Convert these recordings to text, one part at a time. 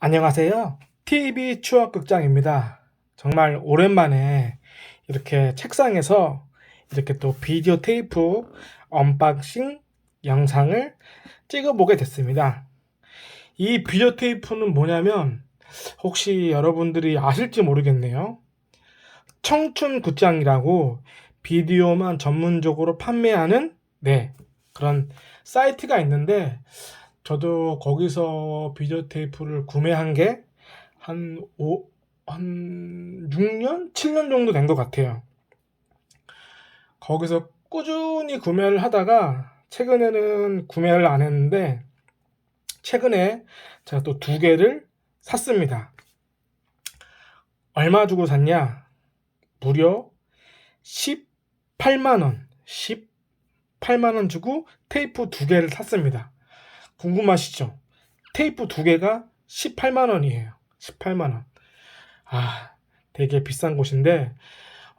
안녕하세요. TV 추억극장입니다. 정말 오랜만에 이렇게 책상에서 이렇게 또 비디오 테이프 언박싱 영상을 찍어보게 됐습니다. 이 비디오 테이프는 뭐냐면 혹시 여러분들이 아실지 모르겠네요. 청춘 굿장이라고 비디오만 전문적으로 판매하는 네 그런 사이트가 있는데 저도 거기서 비디오 테이프를 구매한 게한 오, 한 6년? 7년 정도 된 것 같아요. 거기서 꾸준히 구매를 하다가 최근에는 구매를 안 했는데 최근에 제가 또 두 개를 샀습니다. 얼마 주고 샀냐? 무려 18만원, 18만원 주고 테이프 두 개를 샀습니다. 궁금하시죠? 테이프 두 개가 18만 원이에요. 18만 원. 아, 되게 비싼 곳인데,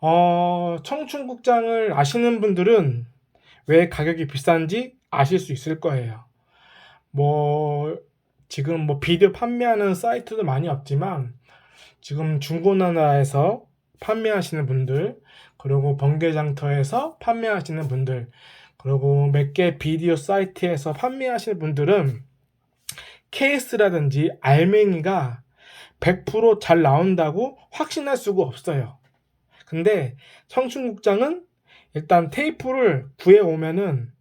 어, 청춘국장을 아시는 분들은 왜 가격이 비싼지 아실 수 있을 거예요. 뭐, 지금 뭐 비디오 판매하는 사이트도 많이 없지만, 지금 중고나라에서 판매하시는 분들, 그리고 번개장터에서 판매하시는 분들, 그리고 몇 개 비디오 사이트에서 판매하시는 분들은 케이스라든지 알맹이가 100%잘 나온다고 확신할 수가 없어요. 근데 청춘국장은 일단 테이프를 구해 오면은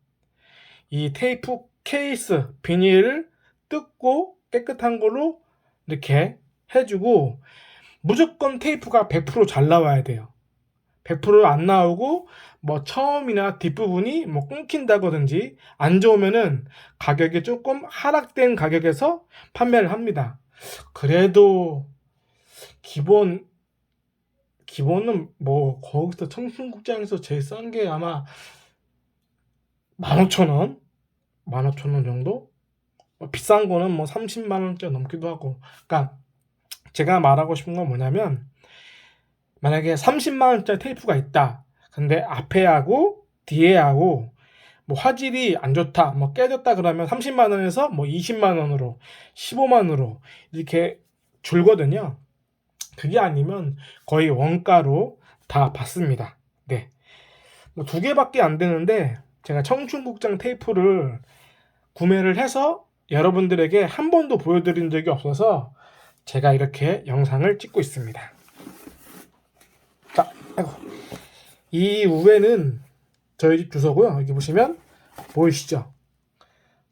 이 테이프 케이스 비닐을 뜯고 깨끗한 걸로 이렇게 해주고 무조건 테이프가 100%잘 나와야 돼요. 100%안 나오고 뭐 처음이나 뒷부분이 뭐 끊긴다든지 안 좋으면은 가격이 조금 하락된 가격에서 판매를 합니다. 그래도 기본 기본은 뭐 거기서 청춘국장에서 제일 싼 게 아마 15,000원? 15,000원 정도? 뭐 비싼 거는 뭐 30만 원째 넘기도 하고. 그러니까 제가 말하고 싶은 건 뭐냐면 만약에 30만 원짜리 테이프가 있다. 근데 앞에 하고 뒤에 하고 뭐 화질이 안 좋다, 뭐 깨졌다 그러면 30만 원에서 뭐 20만 원으로, 15만 원으로 이렇게 줄거든요. 그게 아니면 거의 원가로 다 받습니다. 네. 뭐 두 개밖에 안 되는데 제가 청춘국장 테이프를 구매를 해서 여러분들에게 한 번도 보여드린 적이 없어서 제가 이렇게 영상을 찍고 있습니다. 자, 아이고. 이 우회는 저희 집 주소고요. 여기 보시면 보이시죠?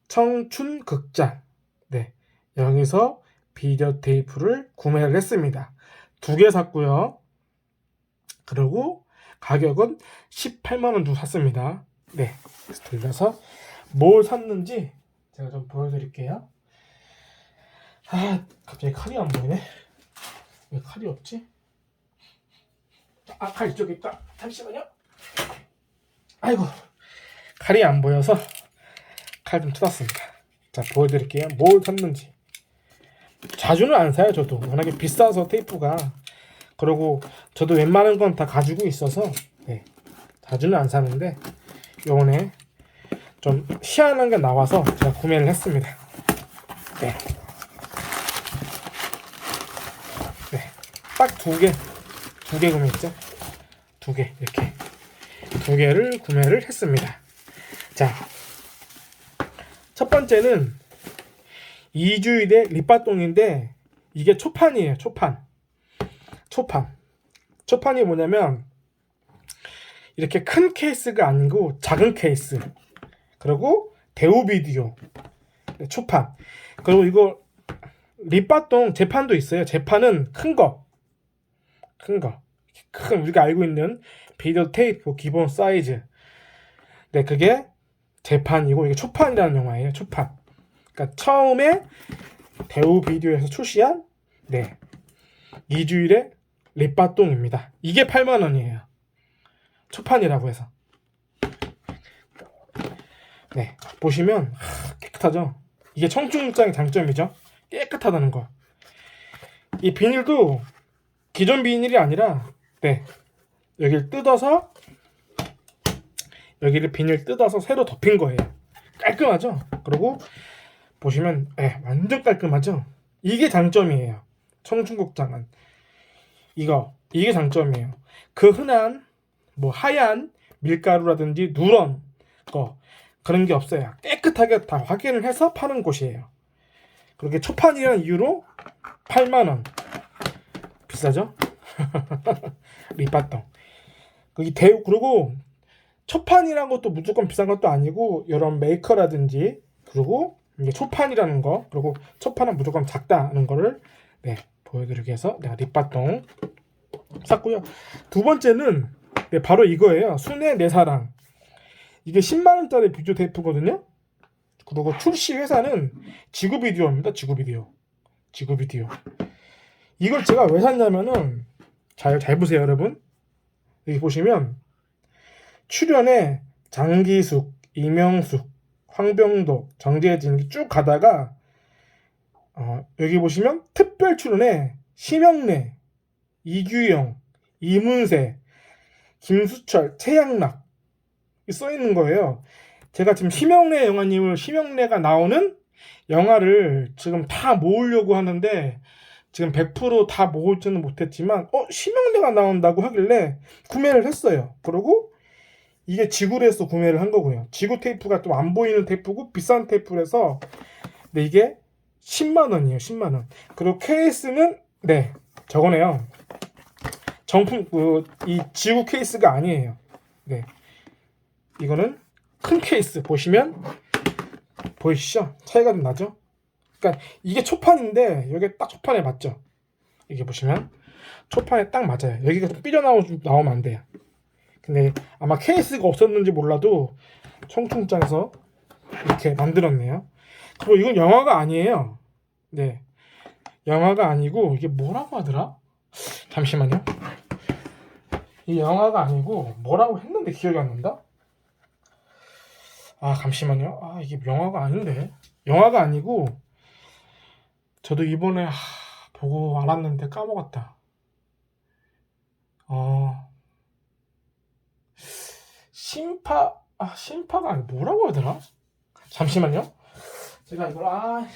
청춘극장. 네. 여기서 비디오 테이프를 구매를 했습니다. 두 개 샀고요. 그리고 가격은 18만원 주고 샀습니다. 네. 그래서 돌려서 뭘 샀는지 제가 좀 보여드릴게요. 아, 갑자기 칼이 안 보이네. 왜 칼이 없지? 아, 칼 이쪽에 있다. 잠시만요. 아이고, 칼이 안 보여서 칼 좀 뜯었습니다. 자, 보여드릴게요. 뭘 샀는지. 자주는 안 사요, 저도. 워낙에 비싸서 테이프가. 그리고 저도 웬만한 건 다 가지고 있어서, 네. 자주는 안 사는데, 요번에 좀 희한한 게 나와서 제가 구매를 했습니다. 네. 네. 딱 두 개, 두 개 구매했죠? 두 개, 이렇게. 두 개를 구매를 했습니다. 자, 첫 번째는 이주일의 립바똥인데 이게 초판이에요. 초판. 초판. 초판이 뭐냐면 이렇게 큰 케이스가 아니고 작은 케이스. 그리고 대우 비디오. 네, 초판. 그리고 이거 립바똥 재판도 있어요. 재판은 큰 거. 큰 거. 큰 우리가 알고 있는 비디오 테이프 기본 사이즈. 네, 그게 재판이고 이게 초판이라는 영화예요. 초판. 그러니까 처음에 대우 비디오에서 출시한 네 이주일의 립바똥입니다. 이게 8만 원이에요. 초판이라고 해서. 네 보시면 하, 깨끗하죠. 이게 청춘장의 장점이죠. 깨끗하다는 거. 이 비닐도 기존 비닐이 아니라 네 여기를 뜯어서 여기를 비닐 뜯어서 새로 덮인 거예요. 깔끔하죠? 그리고 보시면 예, 완전 깔끔하죠? 이게 장점이에요. 청춘국장은 이거 이게 장점이에요. 그 흔한 뭐 하얀 밀가루라든지 누런 거 그런 게 없어요. 깨끗하게 다 확인을 해서 파는 곳이에요. 그렇게 초판이라는 이유로 8만 원 비싸죠? 밑바탕. 거기 대 그리고 초판이란 것도 무조건 비싼 것도 아니고 이런 메이커라든지 그리고 이게 초판이라는 거 그리고 초판은 무조건 작다는 거를 네 보여드리기 위해서 내가 립바똥 샀고요. 두 번째는 네, 바로 이거예요. 순의 내 사랑. 이게 10만 원짜리 비디오 테이프거든요. 그리고 출시 회사는 지구 비디오입니다. 지구 비디오. 지구 비디오. 이걸 제가 왜 샀냐면은 잘 잘 보세요, 여러분. 여기 보시면 출연에 장기숙, 이명숙, 황병도, 정재진 쭉 가다가 어, 여기 보시면 특별 출연에 심영래, 이규영, 이문세, 김수철, 최양락 써 있는 거예요. 제가 지금 심영래 영화님을 심영래가 나오는 영화를 지금 다 모으려고 하는데 지금 100%다 모을지는 못했지만 어 심영래가 나온다고 하길래 구매를 했어요. 그리고 이게 지구에서 구매를 한 거고요. 지구 테이프가 좀 안 보이는 테이프고 비싼 테이프라서 근데 이게 10만 원이에요. 10만 원. 그리고 케이스는 네 저거네요. 정품 그, 이 지구 케이스가 아니에요. 네 이거는 큰 케이스 보시면 보이시죠? 차이가 좀 나죠? 그러니까 이게 초판인데 여기 딱 초판에 맞죠? 이게 보시면 초판에 딱 맞아요. 여기가 좀 삐져나오 나오면 안 돼요. 근데 아마 케이스가 없었는지 몰라도 청춘장에서 이렇게 만들었네요. 그리고 이건 영화가 아니에요. 네, 영화가 아니고 이게 뭐라고 하더라? 잠시만요. 이 영화가 아니고 뭐라고 했는데 기억이 안 난다? 아 잠시만요. 아 이게 영화가 아닌데 영화가 아니고 저도 이번에 하, 보고 알았는데 까먹었다. 어 심파 아 심파가 뭐라고 하더라? 잠시만요. 제가 이걸 아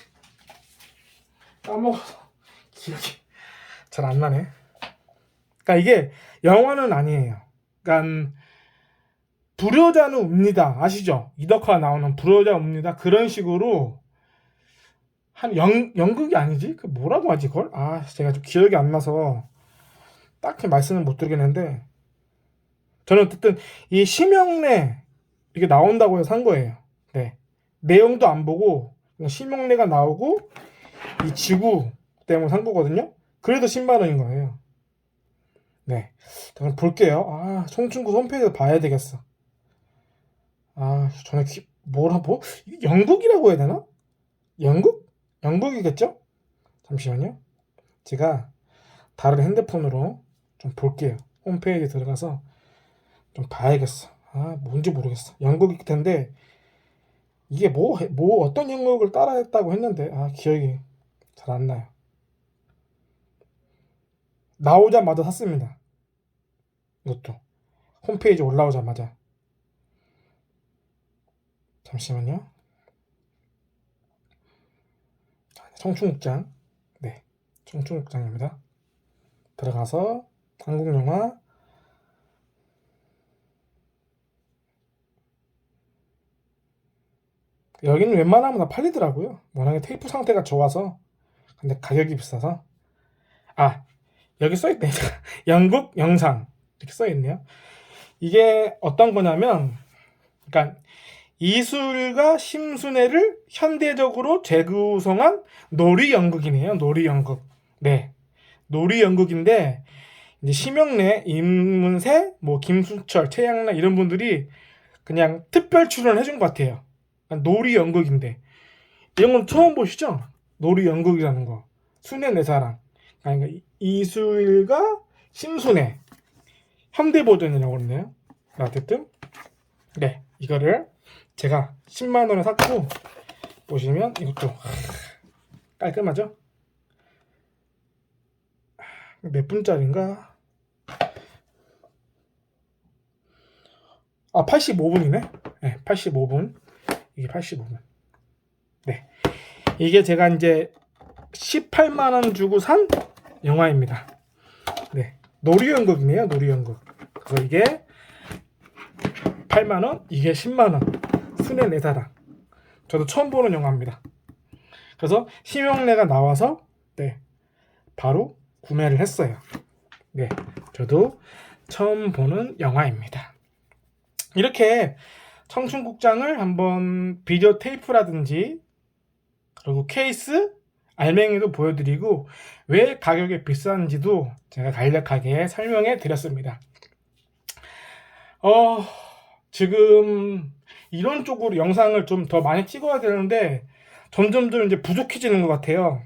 까먹어서 기억이 잘 안 나네. 그러니까 이게 영화는 아니에요. 그러니까 불효자는 옵니다. 아시죠? 이덕화 나오는 불효자 옵니다. 그런 식으로 한 연, 연극이 아니지? 그 뭐라고 하지 그걸? 아 제가 좀 기억이 안 나서 딱히 말씀을 못 드리겠는데 저는 어쨌든 이 심영래 이게 나온다고 해서 산 거예요. 네. 내용도 안 보고 그냥 심영래가 나오고 이 지구 때문에 산 거거든요. 그래도 10만 원인 거예요. 네. 저는 볼게요. 아, 청춘구 홈페이지에서 봐야 되겠어. 아, 저는 기, 뭐라 뭐 영국이라고 해야 되나? 영국? 영국이겠죠? 잠시만요. 제가 다른 핸드폰으로 좀 볼게요. 홈페이지 들어가서 좀 봐야겠어. 아, 뭔지 모르겠어. 영국일 텐데 이게 뭐, 해- 뭐 어떤 영국을 따라했다고 했는데 아, 기억이 잘 안 나요. 나오자마자 샀습니다. 이것도 홈페이지 올라오자마자 잠시만요. 청춘국장 네 청춘국장입니다. 들어가서 한국 영화 여기는 웬만하면 다 팔리더라고요. 워낙에 테이프 상태가 좋아서 근데 가격이 비싸서 아 여기 써있네 영국 영상 이렇게 써있네요. 이게 어떤 거냐면 그러니까 이술과 심순애를 현대적으로 재구성한 놀이 연극이네요. 놀이 연극. 네. 놀이 연극인데 이제 심영래, 임문세, 뭐 김수철, 최양락 이런 분들이 그냥 특별 출연을 해준 것 같아요. 그러니까 놀이 연극인데 이런 건 처음 보시죠? 놀이 연극이라는 거. 순애 내 사랑. 그러니까 이- 이수일과 심순애 현대 버전이라고 그러네요. 어쨌든 네 이거를 제가 10만 원에 샀고 보시면 이것도 깔끔하죠? 몇 분짜리인가? 아 85분이네. 네, 85분. 이게 85분. 네. 이게 제가 이제 18만 원 주고 산 영화입니다. 네, 놀이연극이네요. 놀이연극. 그래서 이게 8만 원, 이게 10만 원. 순회 내 사랑. 저도 처음 보는 영화입니다. 그래서 심형래가 나와서 네 바로 구매를 했어요. 네, 저도 처음 보는 영화입니다. 이렇게 청춘국장을 한번 비디오 테이프라든지 그리고 케이스, 알맹이도 보여드리고 왜 가격이 비싼지도 제가 간략하게 설명해 드렸습니다. 어, 지금 이런 쪽으로 영상을 좀 더 많이 찍어야 되는데 점점 더 이제 부족해지는 것 같아요.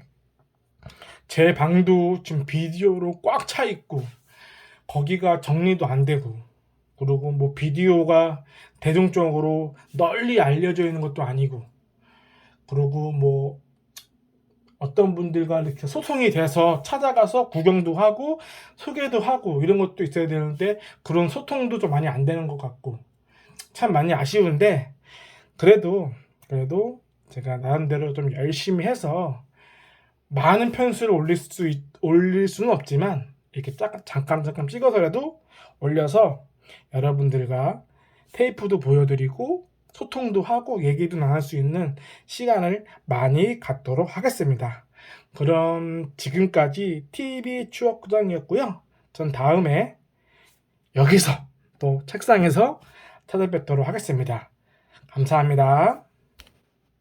제 방도 지금 비디오로 꽉 차 있고 거기가 정리도 안 되고 그리고 뭐 비디오가 대중적으로 널리 알려져 있는 것도 아니고 그리고 뭐 어떤 분들과 이렇게 소통이 돼서 찾아가서 구경도 하고 소개도 하고 이런 것도 있어야 되는데 그런 소통도 좀 많이 안 되는 것 같고 참 많이 아쉬운데 그래도 그래도 제가 나름대로 좀 열심히 해서 많은 편수를 올릴 수 있- 올릴 수는 없지만 이렇게 잠깐 잠깐 잠깐 찍어서라도 올려서 여러분들과 테이프도 보여드리고 소통도 하고 얘기도 나눌 수 있는 시간을 많이 갖도록 하겠습니다. 그럼 지금까지 TV 추억구장이었고요. 전 다음에 여기서 또 책상에서 찾아뵙도록 하겠습니다. 감사합니다.